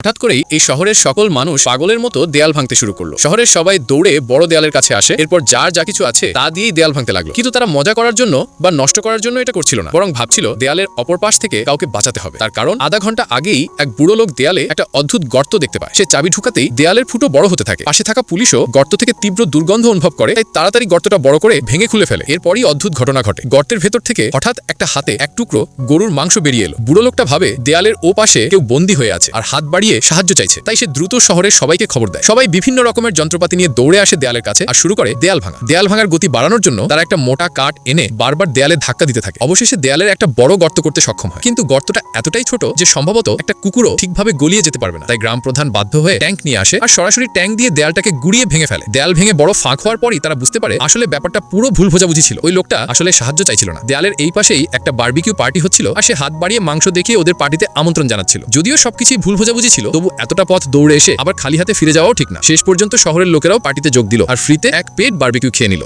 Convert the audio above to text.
হঠাৎ করেই এই শহরের সকল মানুষ পাগলের মতো দেয়াল ভাঙতে শুরু করল। শহরের সবাই দৌড়ে বড় দেয়ালের কাছে আসে, এরপর যার যা কিছু আছে তা দিয়েই দেয়াল ভাঙতে লাগল। কিন্তু তারা মজা করার জন্য বা নষ্ট করার জন্য এটা করছিল না, বরং ভাবছিল দেয়ালের অপর পাশ থেকে কাউকে বাঁচাতে হবে। তার কারণ আধা ঘণ্টা আগেই এক বুড়ো লোক দেয়ালে একটা অদ্ভুত গর্ত দেখতে পায়। সে চাবি ঢুকাতেই দেয়ালের ফুটো বড় হতে থাকে। পাশে থাকা পুলিশও গর্ত থেকে তীব্র দুর্গন্ধ অনুভব করে, তাই তাড়াতাড়ি গর্তটা বড় করে ভেঙে খুলে ফেলে। এরপরই অদ্ভুত ঘটনা ঘটে। গর্তের ভেতর থেকে হঠাৎ একটা হাতে এক টুকরো গরুর মাংস বেরিয়ে এলো। বুড়ো লোকটা ভাবে দেয়ালের ও পাশে কেউ বন্দী হয়ে আছে, আর হাত বাড়িয়ে সাহায্য চাইছে। তাই সে দ্রুত শহরের সবাইকে খবর দেয়। সবাই বিভিন্ন রকমের যন্ত্রপাতি নিয়ে দৌড়ে আসে দেয়ালের কাছে আর শুরু করে দেয়াল ভাঙা। দেয়াল ভাঙার গতি বাড়ানোর জন্য তারা একটা মোটা কাঠ এনে বারবার দেয়ালে ধাক্কা দিতে থাকে। অবশেষে দেয়ালের একটা বড় গর্ত করতে সক্ষম হয়। কিন্তু গর্তটা এতটাই ছোট যে সম্ভবত একটা কুকুরও ঠিকভাবে গলিয়ে যেতে পারবে না। তাই গ্রাম প্রধান বাধ্য হয়ে ট্যাঙ্ক নিয়ে আসে আর সরাসরি ট্যাঙ্ক দিয়ে দেয়ালটাকে গুড়িয়ে ভেঙে ফেলে। দেয়াল ভেঙে বড় ফাঁক হওয়ার পরই তারা বুঝতে পারে আসলে ব্যাপারটা পুরো ভুল বোঝাবুঝি ছিল। ওই লোকটা আসলে সাহায্য চাইছিল না। দেয়ালের এই পাশেই একটা বার্বিকিউ পার্টি হচ্ছিল আর সে হাত বাড়িয়ে মাংস দেখিয়ে ওদের পার্টিতে আমন্ত্রণ জানাচ্ছিল। যদিও সবকিছুই ভুল বোঝাবুঝি ছিল। তবু এতটা পথ দৌড়ে এসে আবার খালি হাতে ফিরে যাওয়াও ঠিক না। শেষ পর্যন্ত শহরের লোকেরাও পার্টিতে যোগ দিল আর ফ্রিতে এক পেট বার্বিকিউ খেয়ে নিল।